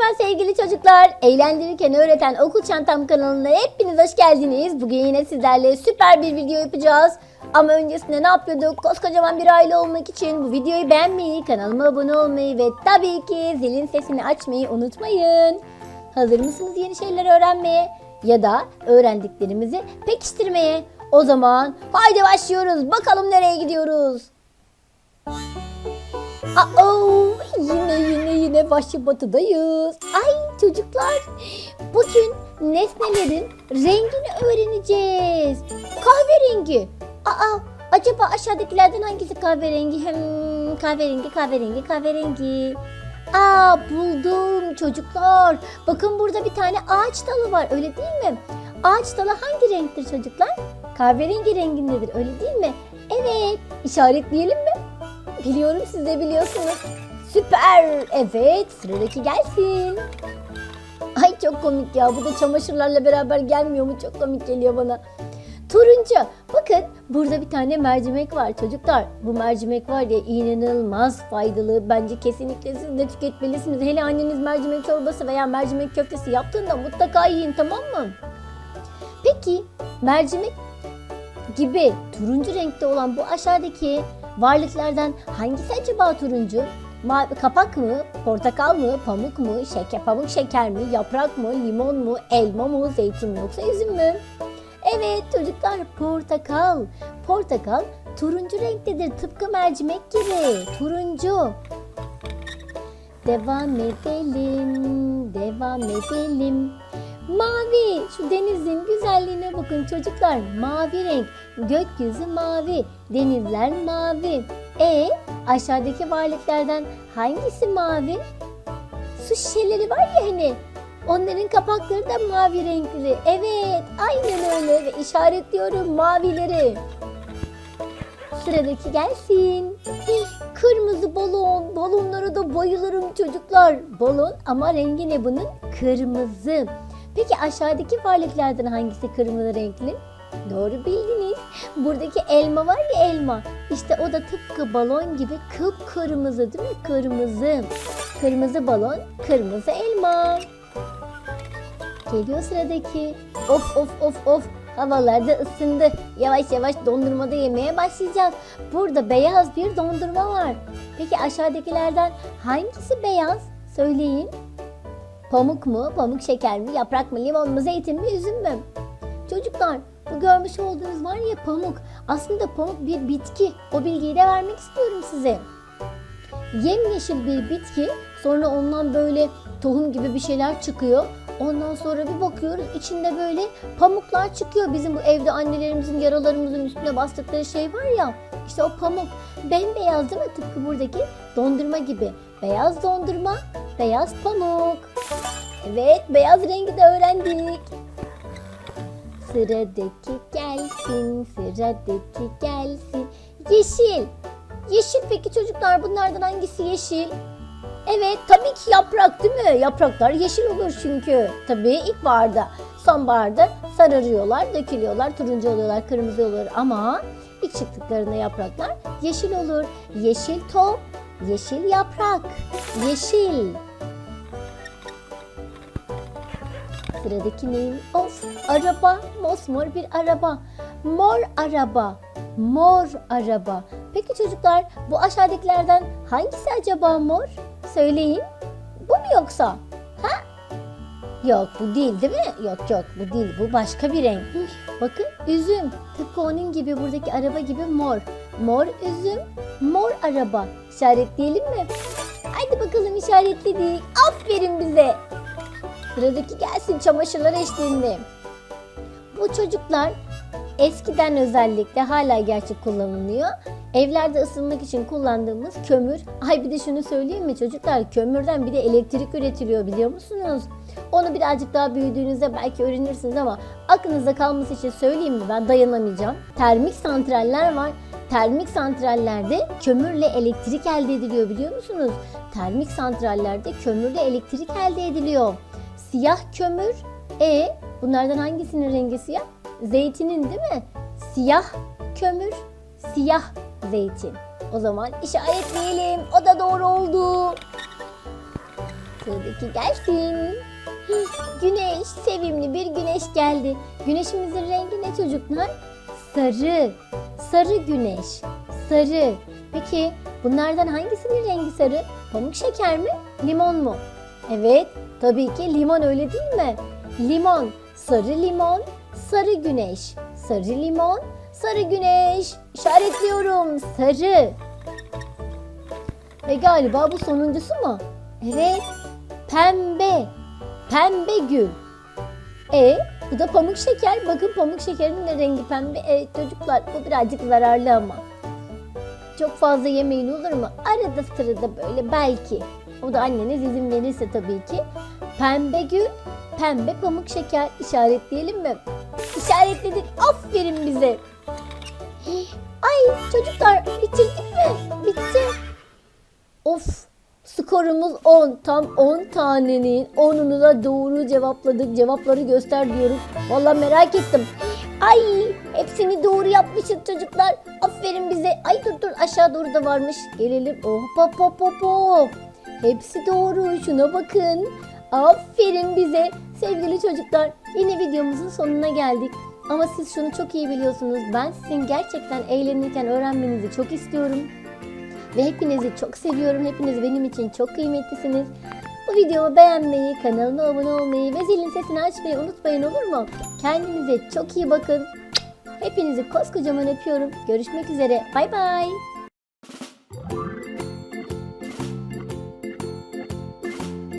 Merhaba sevgili çocuklar. Eğlendirirken öğreten Okul Çantam kanalına hepiniz hoş geldiniz. Bugün yine sizlerle süper bir video yapacağız. Ama öncesinde ne yapıyorduk? Koskocaman bir aile olmak için bu videoyu beğenmeyi, kanalıma abone olmayı ve tabii ki zilin sesini açmayı unutmayın. Hazır mısınız yeni şeyler öğrenmeye? Ya da öğrendiklerimizi pekiştirmeye? O zaman haydi başlıyoruz. Bakalım nereye gidiyoruz? Aa, yine yine yine Vahşi Batı'dayız. Ay çocuklar, bugün nesnelerin rengini öğreneceğiz. Kahverengi. Aa, acaba aşağıdakilerden hangisi kahverengi? Hem kahverengi, kahverengi, kahverengi. Aa buldum çocuklar. Bakın burada bir tane ağaç dalı var öyle değil mi? Ağaç dalı hangi renktir çocuklar? Kahverengi rengindedir öyle değil mi? Evet işaretleyelim mi? Biliyorum siz de biliyorsunuz. Süper. Evet sıradaki gelsin. Ay çok komik ya. Bu da çamaşırlarla beraber gelmiyor mu? Çok komik geliyor bana. Turuncu. Bakın burada bir tane mercimek var çocuklar. Bu mercimek var ya inanılmaz faydalı. Bence kesinlikle siz de tüketmelisiniz. Hele anneniz mercimek çorbası veya mercimek köftesi yaptığında mutlaka yiyin tamam mı? Peki mercimek gibi turuncu renkte olan bu aşağıdaki varlıklardan hangisi acaba turuncu? Ma- kapak mı, portakal mı, pamuk mu, şeker, pamuk şeker mi, yaprak mı, limon mu, elma mı, zeytin mi yoksa üzüm mü? Evet çocuklar portakal. Portakal turuncu renktedir tıpkı mercimek gibi. Turuncu. Devam edelim, devam edelim. Mavi, şu denizin güzelliğine bakın çocuklar. Mavi renk, gökyüzü mavi, denizler mavi. E aşağıdaki varlıklardan hangisi mavi? Su şişeleri var ya hani. Onların kapakları da mavi renkli. Evet, aynen öyle ve işaretliyorum mavileri. Sıradaki gelsin. Kırmızı balon. Balonlara da bayılırım çocuklar. Balon ama rengi ne bunun? Kırmızı. Peki aşağıdaki varlıklardan hangisi kırmızı renkli? Doğru bildiniz. Buradaki elma var ya elma. İşte o da tıpkı balon gibi kıpkırmızı değil mi? Kırmızı. Kırmızı balon, kırmızı elma. Geliyor sıradaki. Of of of of. Havalarda ısındı. Yavaş yavaş dondurmada yemeye başlayacağız. Burada beyaz bir dondurma var. Peki aşağıdakilerden hangisi beyaz? Söyleyin. Pamuk mu, pamuk şeker mi, yaprak mı, limon mu, zeytin mi, üzüm mü? Çocuklar bu görmüş olduğunuz var ya pamuk. Aslında pamuk bir bitki. O bilgiyi de vermek istiyorum size. Yemyeşil bir bitki. Sonra ondan böyle tohum gibi bir şeyler çıkıyor. Ondan sonra bir bakıyoruz içinde böyle pamuklar çıkıyor. Bizim bu evde annelerimizin yaralarımızın üstüne bastıkları şey var ya. İşte o pamuk. Bembeyaz değil mi? Tıpkı buradaki dondurma gibi. Beyaz dondurma, beyaz pamuk. Evet, beyaz rengi de öğrendik. Sıradaki gelsin, sıradaki gelsin. Yeşil. Yeşil peki çocuklar bunlardan hangisi yeşil? Evet tabii ki yaprak değil mi? Yapraklar yeşil olur çünkü. Tabii ilkbaharda, sonbaharda sararıyorlar, dökülüyorlar, turuncu oluyorlar, kırmızı olur ama ilk çıktıklarında yapraklar yeşil olur. Yeşil top, yeşil yaprak, yeşil. Sıradaki neyim? Of araba mosmor bir araba. Mor araba. Mor araba. Peki çocuklar bu aşağıdakilerden hangisi acaba mor? Söyleyin. Bu mu yoksa? Ha? Yok bu değil değil mi? Yok yok bu değil bu başka bir renk. Bakın üzüm. Tıpkı onun gibi buradaki araba gibi mor. Mor üzüm, mor araba. İşaretleyelim mi? Haydi bakalım işaretledik. Aferin bize. Sıradaki gelsin çamaşırlar eşliğinde. Bu çocuklar eskiden özellikle hala gerçi kullanılıyor. Evlerde ısınmak için kullandığımız kömür. Ay bir de şunu söyleyeyim mi çocuklar? Kömürden bir de elektrik üretiliyor biliyor musunuz? Onu birazcık daha büyüdüğünüzde belki öğrenirsiniz ama aklınızda kalması için söyleyeyim mi ben dayanamayacağım. Termik santraller var. Termik santrallerde kömürle elektrik elde ediliyor biliyor musunuz? Termik santrallerde kömürle elektrik elde ediliyor. Siyah kömür. E bunlardan hangisinin rengi siyah? Zeytinin değil mi? Siyah kömür, siyah zeytin. O zaman işaretleyelim. O da doğru oldu. Sıradaki gelsin. Güneş, sevimli bir güneş geldi. Güneşimizin rengi ne çocuklar? Sarı. Sarı güneş. Sarı. Peki bunlardan hangisinin rengi sarı? Pamuk şeker mi? Limon mu? Evet, tabii ki limon öyle değil mi? Limon, sarı limon, sarı güneş. Sarı limon, sarı güneş. İşaretliyorum, sarı. Ve galiba bu sonuncusu mu? Evet, pembe. Pembe gül. E bu da pamuk şeker. Bakın pamuk şekerin de rengi pembe. Evet çocuklar bu birazcık zararlı ama. Çok fazla yemeyin olur mu? Arada sırada böyle belki. O da anneniz izin verirse tabii ki. Pembe gül, pembe pamuk şeker işaretleyelim mi? İşaretledik. Aferin bize. Ay çocuklar bitirdik mi? Bitti. Of skorumuz 10. Tam 10 tanenin 10'unu da doğru cevapladık. Cevapları göster diyorum. Vallahi merak ettim. Ay hepsini doğru yapmışız çocuklar. Aferin bize. Ay dur dur aşağı doğru da varmış. Gelelim. Oh hop hop hop hop. Hepsi doğru. Şuna bakın. Aferin bize. Sevgili çocuklar yine videomuzun sonuna geldik. Ama siz şunu çok iyi biliyorsunuz. Ben sizin gerçekten eğlenirken öğrenmenizi çok istiyorum. Ve hepinizi çok seviyorum. Hepiniz benim için çok kıymetlisiniz. Bu videomu beğenmeyi, kanalıma abone olmayı ve zilin sesini açmayı unutmayın olur mu? Kendinize çok iyi bakın. Hepinizi koskocaman öpüyorum. Görüşmek üzere. Bay bay.